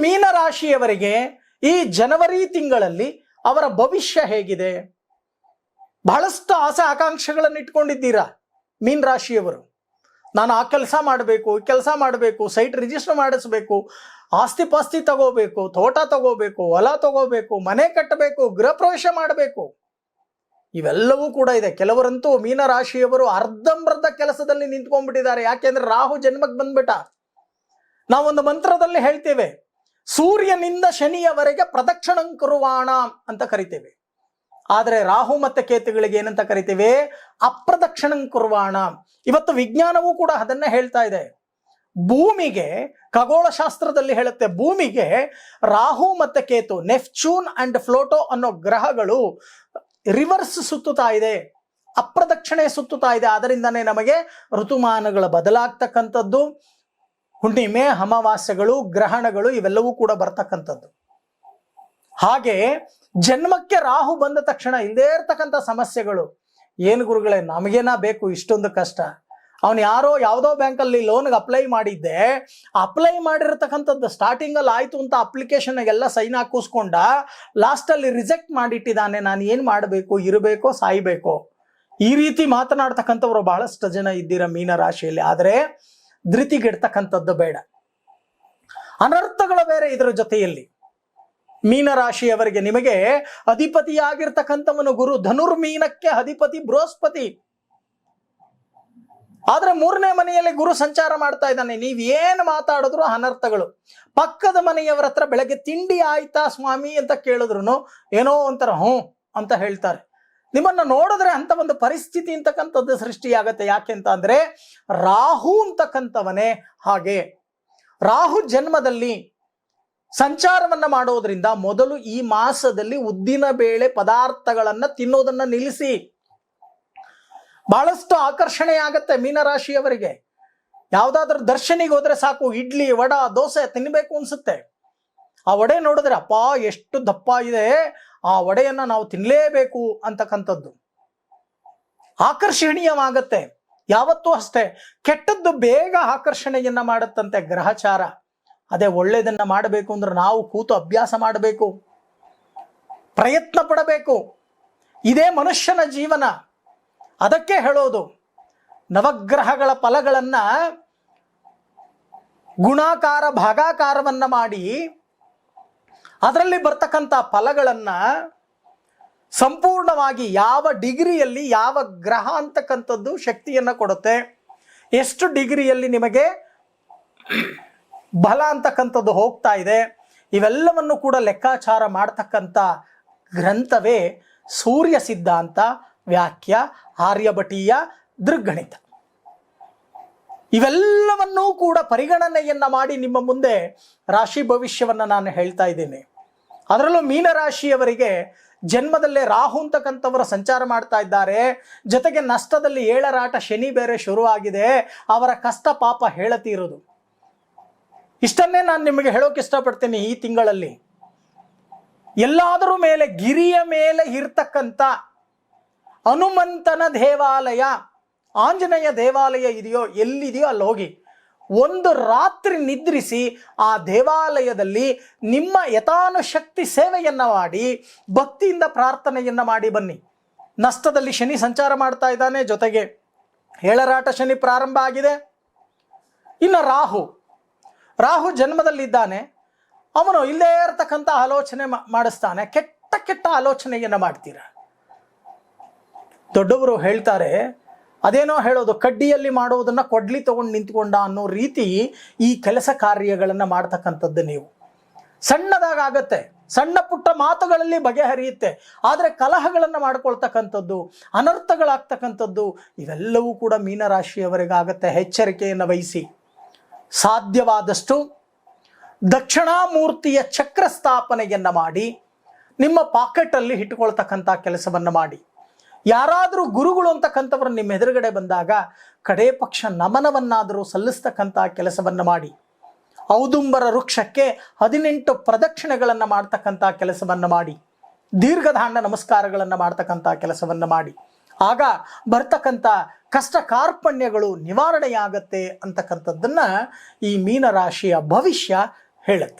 ಮೀನರಾಶಿಯವರಿಗೆ ಈ ಜನವರಿ ತಿಂಗಳಲ್ಲಿ ಅವರ ಭವಿಷ್ಯ ಹೇಗಿದೆ? ಬಹಳಷ್ಟು ಆಸೆ ಆಕಾಂಕ್ಷೆಗಳನ್ನು ಇಟ್ಕೊಂಡಿದ್ದೀರಾ ಮೀನ್ ರಾಶಿಯವರು ನಾನು ಆ ಕೆಲಸ ಮಾಡಬೇಕು ಕೆಲಸ ಮಾಡಬೇಕು, ಸೈಟ್ ರಿಜಿಸ್ಟರ್ ಮಾಡಿಸ್ಬೇಕು, ಆಸ್ತಿ ಪಾಸ್ತಿ ತಗೋಬೇಕು, ತೋಟ ತಗೋಬೇಕು, ಹೊಲ ತಗೋಬೇಕು, ಮನೆ ಕಟ್ಟಬೇಕು, ಗೃಹ ಪ್ರವೇಶ ಮಾಡಬೇಕು. ಇವೆಲ್ಲವೂ ಕೂಡ ಇದೆ. ಕೆಲವರಂತೂ ಮೀನರಾಶಿಯವರು ಅರ್ಧಂಬರ್ಧ ಕೆಲಸದಲ್ಲಿ ನಿಂತ್ಕೊಂಡ್ಬಿಟ್ಟಿದ್ದಾರೆ. ಯಾಕೆಂದ್ರೆ ರಾಹು ಜನ್ಮಕ್ಕೆ ಬಂದ್ಬಿಟ್ಟ. ನಾವೊಂದು ಮಂತ್ರದಲ್ಲಿ ಹೇಳ್ತೇವೆ. ಸೂರ್ಯನಿಂದ ಶನಿಯವರೆಗೆ ಪ್ರದಕ್ಷಿಣಂಕುರುವಾಣ ಅಂತ ಕರಿತೇವೆ. ಆದರೆ ರಾಹು ಮತ್ತೆ ಕೇತುಗಳಿಗೆ ಏನಂತ ಕರಿತೇವೆ? ಅಪ್ರದಕ್ಷಿಣಂಕುರುವಾಣ ಇವತ್ತು ವಿಜ್ಞಾನವೂ ಕೂಡ ಅದನ್ನ ಹೇಳ್ತಾ ಇದೆ. ಭೂಮಿಗೆ, ಖಗೋಳಶಾಸ್ತ್ರದಲ್ಲಿ ಹೇಳುತ್ತೆ, ಭೂಮಿಗೆ ರಾಹು ಮತ್ತೆ ಕೇತು ನೆಫ್ಚೂನ್ ಅಂಡ್ ಫ್ಲೋಟೋ ಅನ್ನೋ ಗ್ರಹಗಳು ರಿವರ್ಸ್ ಸುತ್ತುತ್ತಾ ಇದೆ, ಅಪ್ರದಕ್ಷಿಣೆ ಸುತ್ತುತ್ತಾ ಇದೆ. ಅದರಿಂದನೇ ನಮಗೆ ಋತುಮಾನಗಳ ಬದಲಾಗ್ತಕ್ಕಂಥದ್ದು. ಹುಣ್ಣಿಮೆ, ಅಮಾವಾಸ್ಯೆಗಳು, ಗ್ರಹಣಗಳು ಇವೆಲ್ಲವೂ ಕೂಡ ಬರ್ತಕ್ಕಂಥದ್ದು. ಹಾಗೆ ಜನ್ಮಕ್ಕೆ ರಾಹು ಬಂದ ತಕ್ಷಣ ಇಲ್ಲದೇ ಇರ್ತಕ್ಕಂಥ ಸಮಸ್ಯೆಗಳು. ಏನು ಗುರುಗಳೇ, ನಮಗೇನ ಬೇಕು ಇಷ್ಟೊಂದು ಕಷ್ಟ. ಅವನು ಯಾರೋ ಯಾವುದೋ ಬ್ಯಾಂಕಲ್ಲಿ ಲೋನ್ಗೆ ಅಪ್ಲೈ ಮಾಡಿದ್ದೆ. ಅಪ್ಲೈ ಮಾಡಿರ್ತಕ್ಕಂಥದ್ದು ಸ್ಟಾರ್ಟಿಂಗಲ್ಲಿ ಆಯಿತು ಅಂತ ಅಪ್ಲಿಕೇಶನ್ಗೆಲ್ಲ ಸೈನ್ ಹಾಕಿಸ್ಕೊಂಡ ಲಾಸ್ಟಲ್ಲಿ ರಿಜೆಕ್ಟ್ ಮಾಡಿಟ್ಟಿದ್ದಾನೆ. ನಾನು ಏನು ಮಾಡಬೇಕು, ಇರಬೇಕೋ, ಸಾಯ್ಬೇಕೋ? ಈ ರೀತಿ ಮಾತನಾಡ್ತಕ್ಕಂಥವ್ರು ಬಹಳಷ್ಟು ಜನ ಇದ್ದೀರ ಮೀನ ರಾಶಿಯಲ್ಲಿ. ಆದರೆ ಧೃತಿಗೆಡ್ತಕ್ಕಂಥದ್ದು ಬೇಡ. ಅನರ್ಥಗಳು ಬೇರೆ ಇದರ ಜೊತೆಯಲ್ಲಿ. ಮೀನರಾಶಿಯವರಿಗೆ ನಿಮಗೆ ಅಧಿಪತಿಯಾಗಿರ್ತಕ್ಕಂಥವನು ಗುರು, ಧನುರ್ಮೀನಕ್ಕೆ ಅಧಿಪತಿ, ಬೃಹಸ್ಪತಿ. ಆದ್ರೆ ಮೂರನೇ ಮನೆಯಲ್ಲಿ ಗುರು ಸಂಚಾರ ಮಾಡ್ತಾ ಇದ್ದಾನೆ. ನೀವೇನು ಮಾತಾಡಿದ್ರು ಅನರ್ಥಗಳು. ಪಕ್ಕದ ಮನೆಯವರ ಹತ್ರ ಬೆಳಗ್ಗೆ ತಿಂಡಿ ಆಯ್ತಾ ಸ್ವಾಮಿ ಅಂತ ಕೇಳಿದ್ರು ಏನೋ ಒಂಥರ ಹ್ಞೂ ಅಂತ ಹೇಳ್ತಾರೆ. ನಿಮ್ಮನ್ನ ನೋಡಿದ್ರೆ ಅಂತ ಒಂದು ಪರಿಸ್ಥಿತಿ ಅಂತಕ್ಕಂಥದ್ದು ಸೃಷ್ಟಿಯಾಗತ್ತೆ. ಯಾಕೆ ಅಂತ ಅಂದ್ರೆ ರಾಹು ಅಂತಕ್ಕಂಥವನೇ ಹಾಗೆ. ರಾಹು ಜನ್ಮದಲ್ಲಿ ಸಂಚಾರವನ್ನ ಮಾಡೋದ್ರಿಂದ ಮೊದಲು ಈ ಮಾಸದಲ್ಲಿ ಉದ್ದಿನ ಬೇಳೆ ಪದಾರ್ಥಗಳನ್ನ ತಿನ್ನೋದನ್ನ ನಿಲ್ಲಿಸಿ. ಬಹಳಷ್ಟು ಆಕರ್ಷಣೆ ಆಗತ್ತೆ ಮೀನರಾಶಿಯವರಿಗೆ. ಯಾವುದಾದ್ರೂ ದರ್ಶನಿಗೆ ಹೋದ್ರೆ ಸಾಕು, ಇಡ್ಲಿ, ವಡ, ದೋಸೆ ತಿನ್ಬೇಕು ಅನ್ಸುತ್ತೆ. ಆ ವಡೆ ನೋಡಿದ್ರೆ ಅಪ್ಪ ಎಷ್ಟು ದಪ್ಪ ಇದೆ ಆ ವಡೆಯನ್ನ ನಾವು ತಿನ್ಲೇಬೇಕು ಅಂತಕ್ಕಂಥದ್ದು. ಆಕರ್ಷಣೀಯವಾಗತ್ತೆ. ಯಾವತ್ತೂ ಅಷ್ಟೇ, ಕೆಟ್ಟದ್ದು ಬೇಗ ಆಕರ್ಷಣೆಯನ್ನ ಮಾಡುತ್ತಂತೆ ಗ್ರಹಚಾರ. ಅದೇ ಒಳ್ಳೇದನ್ನ ಮಾಡಬೇಕು ಅಂದ್ರೆ ನಾವು ಕೂತು ಅಭ್ಯಾಸ ಮಾಡಬೇಕು. ಪ್ರಯತ್ನ ಪಡಬೇಕು. ಇದೇ ಮನುಷ್ಯನ ಜೀವನ. ಅದಕ್ಕೆ ಹೇಳೋದು, ನವಗ್ರಹಗಳ ಫಲಗಳನ್ನು ಗುಣಾಕಾರ, ಭಾಗಾಕಾರವನ್ನು ಮಾಡಿ ಅದರಲ್ಲಿ ಬರ್ತಕ್ಕಂಥ ಫಲಗಳನ್ನ ಸಂಪೂರ್ಣವಾಗಿ ಯಾವ ಡಿಗ್ರಿಯಲ್ಲಿ ಯಾವ ಗ್ರಹ ಅಂತಕ್ಕಂಥದ್ದು ಶಕ್ತಿಯನ್ನ ಕೊಡುತ್ತೆ. ಎಷ್ಟು ಡಿಗ್ರಿಯಲ್ಲಿ ನಿಮಗೆ ಬಲ ಅಂತಕ್ಕಂಥದ್ದು ಹೋಗ್ತಾ ಇದೆ. ಇವೆಲ್ಲವನ್ನು ಕೂಡ ಲೆಕ್ಕಾಚಾರ ಮಾಡ್ತಕ್ಕಂಥ ಗ್ರಂಥವೇ ಸೂರ್ಯ ಸಿದ್ಧಾಂತ, ವ್ಯಾಖ್ಯ, ಆರ್ಯಭಟೀಯ, ದೃಗ್ಗಣಿತ. ಇವೆಲ್ಲವನ್ನೂ ಕೂಡ ಪರಿಗಣನೆಯನ್ನ ಮಾಡಿ ನಿಮ್ಮ ಮುಂದೆ ರಾಶಿ ಭವಿಷ್ಯವನ್ನ ನಾನು ಹೇಳ್ತಾ ಇದ್ದೇನೆ. ಅದರಲ್ಲೂ ಮೀನರಾಶಿಯವರಿಗೆ ಜನ್ಮದಲ್ಲೇ ರಾಹು ಅಂತಕ್ಕಂಥವರು ಸಂಚಾರ ಮಾಡ್ತಾ ಇದ್ದಾರೆ. ಜೊತೆಗೆ ನಷ್ಟದಲ್ಲಿ ಏಳರಾಟ ಶನಿ ಬೇರೆ ಶುರುವಾಗಿದೆ. ಅವರ ಕಷ್ಟ ಪಾಪ ಹೇಳತೀರೋದು. ಇಷ್ಟನ್ನೇ ನಾನು ನಿಮಗೆ ಹೇಳೋಕೆ ಇಷ್ಟಪಡ್ತೀನಿ ಈ ತಿಂಗಳಲ್ಲಿ. ಎಲ್ಲಾದರೂ ಮೇಲೆ, ಗಿರಿಯ ಮೇಲೆ ಇರ್ತಕ್ಕಂಥ ಹನುಮಂತನ ದೇವಾಲಯ, ಆಂಜನೇಯ ದೇವಾಲಯ ಇದೆಯೋ, ಎಲ್ಲಿದೆಯೋ ಅಲ್ಲಿ ಹೋಗಿ ಒಂದು ರಾತ್ರಿ ನಿದ್ರಿಸಿ ಆ ದೇವಾಲಯದಲ್ಲಿ ನಿಮ್ಮ ಯಥಾನುಶಕ್ತಿ ಸೇವೆಯನ್ನು ಮಾಡಿ, ಭಕ್ತಿಯಿಂದ ಪ್ರಾರ್ಥನೆಯನ್ನು ಮಾಡಿ ಬನ್ನಿ. ನಷ್ಟದಲ್ಲಿ ಶನಿ ಸಂಚಾರ ಮಾಡ್ತಾ ಇದ್ದಾನೆ. ಜೊತೆಗೆ ಹೇಳರಾಟ ಶನಿ ಪ್ರಾರಂಭ ಆಗಿದೆ. ಇನ್ನು ರಾಹು ರಾಹು ಜನ್ಮದಲ್ಲಿದ್ದಾನೆ. ಅವನು ಇಲ್ಲೇ ಇರತಕ್ಕಂಥ ಆಲೋಚನೆ ಮಾಡಿಸ್ತಾನೆ. ಕೆಟ್ಟ ಕೆಟ್ಟ ಆಲೋಚನೆಯನ್ನು ಮಾಡ್ತೀರ? ದೊಡ್ಡವರು ಹೇಳ್ತಾರೆ ಅದೇನೋ ಹೇಳೋದು, ಕಡ್ಡಿಯಲ್ಲಿ ಮಾಡೋದನ್ನ ಕೊಡ್ಲಿ ತಗೊಂಡು ನಿಂತ್ಕೊಂಡ ಅನ್ನೋ ರೀತಿ ಈ ಕೆಲಸ ಕಾರ್ಯಗಳನ್ನು ಮಾಡ್ತಕ್ಕಂಥದ್ದು ನೀವು. ಸಣ್ಣದಾಗತ್ತೆ ಸಣ್ಣ ಪುಟ್ಟ ಮಾತುಗಳಲ್ಲಿ ಬಗೆಹರಿಯುತ್ತೆ, ಆದರೆ ಕಲಹಗಳನ್ನು ಮಾಡ್ಕೊಳ್ತಕ್ಕಂಥದ್ದು, ಅನರ್ಥಗಳಾಗ್ತಕ್ಕಂಥದ್ದು, ಇವೆಲ್ಲವೂ ಕೂಡ ಮೀನರಾಶಿಯವರಿಗಾಗತ್ತೆ. ಎಚ್ಚರಿಕೆಯನ್ನು ವಹಿಸಿ. ಸಾಧ್ಯವಾದಷ್ಟು ದಕ್ಷಿಣಾಮೂರ್ತಿಯ ಚಕ್ರ ಸ್ಥಾಪನೆಯನ್ನ ಮಾಡಿ, ನಿಮ್ಮ ಪಾಕೆಟಲ್ಲಿ ಇಟ್ಕೊಳ್ತಕ್ಕಂಥ ಕೆಲಸವನ್ನು ಮಾಡಿ. ಯಾರಾದರೂ ಗುರುಗಳು ಅಂತಕ್ಕಂಥವ್ರು ನಿಮ್ಮ ಎದುರುಗಡೆ ಬಂದಾಗ ಕಡೇ ಪಕ್ಷ ನಮನವನ್ನಾದರೂ ಸಲ್ಲಿಸ್ತಕ್ಕಂಥ ಕೆಲಸವನ್ನು ಮಾಡಿ. ಔದುಂಬರ ವೃಕ್ಷಕ್ಕೆ ಹದಿನೆಂಟು ಪ್ರದಕ್ಷಿಣೆಗಳನ್ನು ಮಾಡ್ತಕ್ಕಂಥ ಕೆಲಸವನ್ನು ಮಾಡಿ. ದೀರ್ಘದಾಂಡ ನಮಸ್ಕಾರಗಳನ್ನು ಮಾಡ್ತಕ್ಕಂಥ ಕೆಲಸವನ್ನು ಮಾಡಿ. ಆಗ ಬರ್ತಕ್ಕಂಥ ಕಷ್ಟ ಕಾರ್ಪಣ್ಯಗಳು ನಿವಾರಣೆಯಾಗತ್ತೆ ಅಂತಕ್ಕಂಥದ್ದನ್ನು ಈ ಮೀನರಾಶಿಯ ಭವಿಷ್ಯ ಹೇಳುತ್ತೆ.